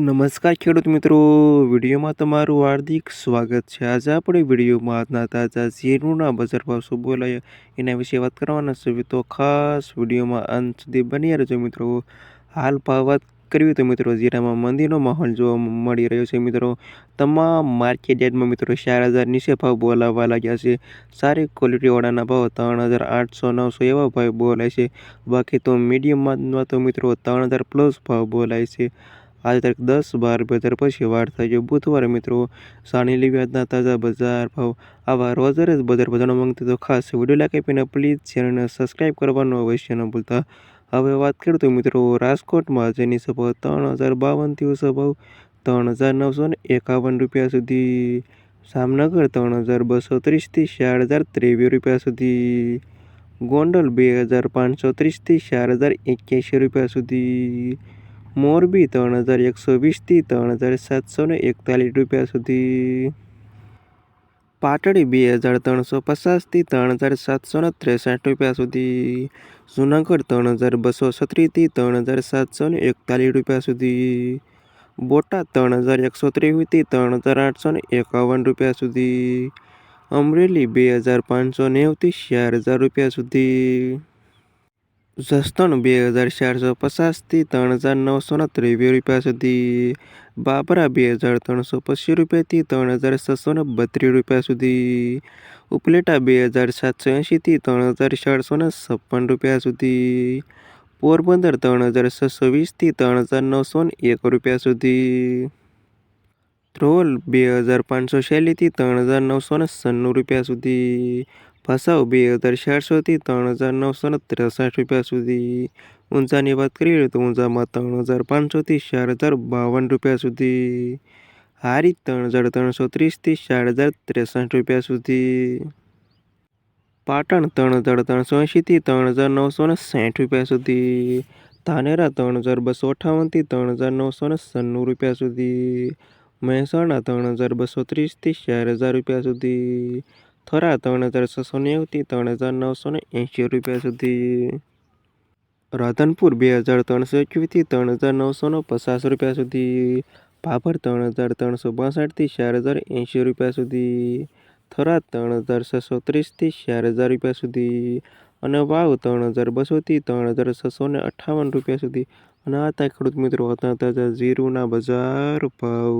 નમસ્કાર ખેડૂત મિત્રો, વિડીયોમાં તમારું હાર્દિક સ્વાગત છે. આજે આપણે વિડીયોમાં આજના તાજા ઝીરુના બજાર ભાવ શું બોલાય એના વિશે વાત કરવાના છે. તો ખાસ વિડીયોમાં અંત સુધી બની રહેજો મિત્રો. હાલ ભાવ વાત કરવી તો મિત્રો જીરામાં મંદીનો માહોલ જોવા મળી રહ્યો છે મિત્રો. તમામ માર્કેટ યાર્ડમાં મિત્રો ચાર હજાર નીચે ભાવ બોલાવવા લાગ્યા છે. સારી ક્વોલિટીવાળાના ભાવ ત્રણ હજાર આઠસો નવસો એવા ભાવ બોલાય છે. બાકી તો મીડિયમમાં તો મિત્રો ત્રણ હજાર પ્લસ ભાવ બોલાય છે. આજે તારીખ દસ બાર બે હજાર પછી વાર થઈ ગયો બુધવારે મિત્રો સાની વ્યાજના તાજા બજાર ભાવ આવા રોજરે જ બજાર બજારનો માંગતી તો ખાસ વીડિયો લાઈક આપીને પ્લીઝ ચેનલને સબસ્ક્રાઈબ કરવાનું અવશ્ય ન ભૂલતા હવે વાત કરીએ તો મિત્રો રાજકોટમાં જેની સભા ત્રણ હજાર બાવનથી ઓછો ભાવ ત્રણ હજાર નવસો ને એકાવન રૂપિયા સુધી જામનગર ત્રણ હજાર બસો ત્રીસથી ચાર હજાર ત્રેવીસ રૂપિયા સુધી ગોંડલ બે હજાર પાંચસો ત્રીસથી ચાર હજાર એક્યાસી રૂપિયા સુધી મોરબી ત્રણ હજાર એકસો વીસથી ત્રણ હજાર સાતસો ને એકતાલીસ રૂપિયા સુધી. પાટડી બે હજાર ત્રણસો પચાસથી ત્રણ હજાર સાતસો ને ત્રેસઠ રૂપિયા સુધી. જુનાગઢ ત્રણ હજાર બસો છત્રીસથી ત્રણ હજાર સાતસો ને એકતાલીસ રૂપિયા સુધી. બોટાદ ત્રણ હજાર એકસો ત્રેવીસથી ત્રણ હજાર આઠસો ને એકાવન રૂપિયા સુધી. અમરેલી બે હજાર પાંચસો નેવથી ચાર હજાર રૂપિયા સુધી. જસદણ બે હજાર ચારસો પચાસથી ત્રણ હજાર નવસો ત્રેવીસ રૂપિયા સુધી. બાબરા બે હજાર ત્રણસો પચીસ રૂપિયાથી ત્રણ હજાર છસો ને બત્રીસ રૂપિયા સુધી. ઉપલેટા બે હજાર સાતસો એંશીથી ત્રણ હજાર ચારસો ને છપ્પન રૂપિયા સુધી. પોરબંદર ત્રણ હજાર છસો વીસથી ત્રણ હજાર નવસો ને એક રૂપિયા સુધી. ધ્રોલ બે હજાર પાંચસો શૈલીથી ત્રણ હજાર નવસો ને સન્નું રૂપિયા સુધી. ભસાઉ બે હજાર ચારસોથી ત્રણ હજાર નવસો ત્રેસઠ રૂપિયા સુધી. ઊંઝાની વાત કરીએ તો ઊંઝામાં ત્રણ હજાર પાંચસોથી ચાર હજાર બાવન રૂપિયા સુધી. હારી ત્રણ હજાર ત્રણસો ત્રીસથી ચાર હજાર ત્રેસઠ રૂપિયા સુધી. પાટણ ત્રણ હજાર ત્રણસો એંશીથી ત્રણ હજાર નવસો ને સાઠ રૂપિયા સુધી. ધાનેરા ત્રણ હજાર બસો અઠાવનથી ત્રણ હજાર નવસો ને સન્નું રૂપિયા સુધી. મહેસાણા ત્રણ હજાર બસો ત્રીસથી ચાર હજાર રૂપિયા સુધી. થરા ત્રણ હજાર છસો નેવુંથી ત્રણ હજાર નવસો ને એંશી રૂપિયા સુધી. રાધનપુર બે હજાર ત્રણસો એકવીસથી ત્રણ હજાર નવસો ને પચાસ રૂપિયા સુધી. ભાભર ત્રણ હજાર ત્રણસો બાસઠથી ચાર હજાર એંશી રૂપિયા સુધી. થરાદ ત્રણ હજાર છસો ત્રીસથી ચાર હજાર રૂપિયા સુધી. અને વાવ ત્રણ હજાર બસોથી ત્રણ હજાર છસો ને અઠ્ઠાવન રૂપિયા સુધી. અને આ હતા ખેડૂત મિત્રો હતા તાજા જીરુના બજાર ભાવ.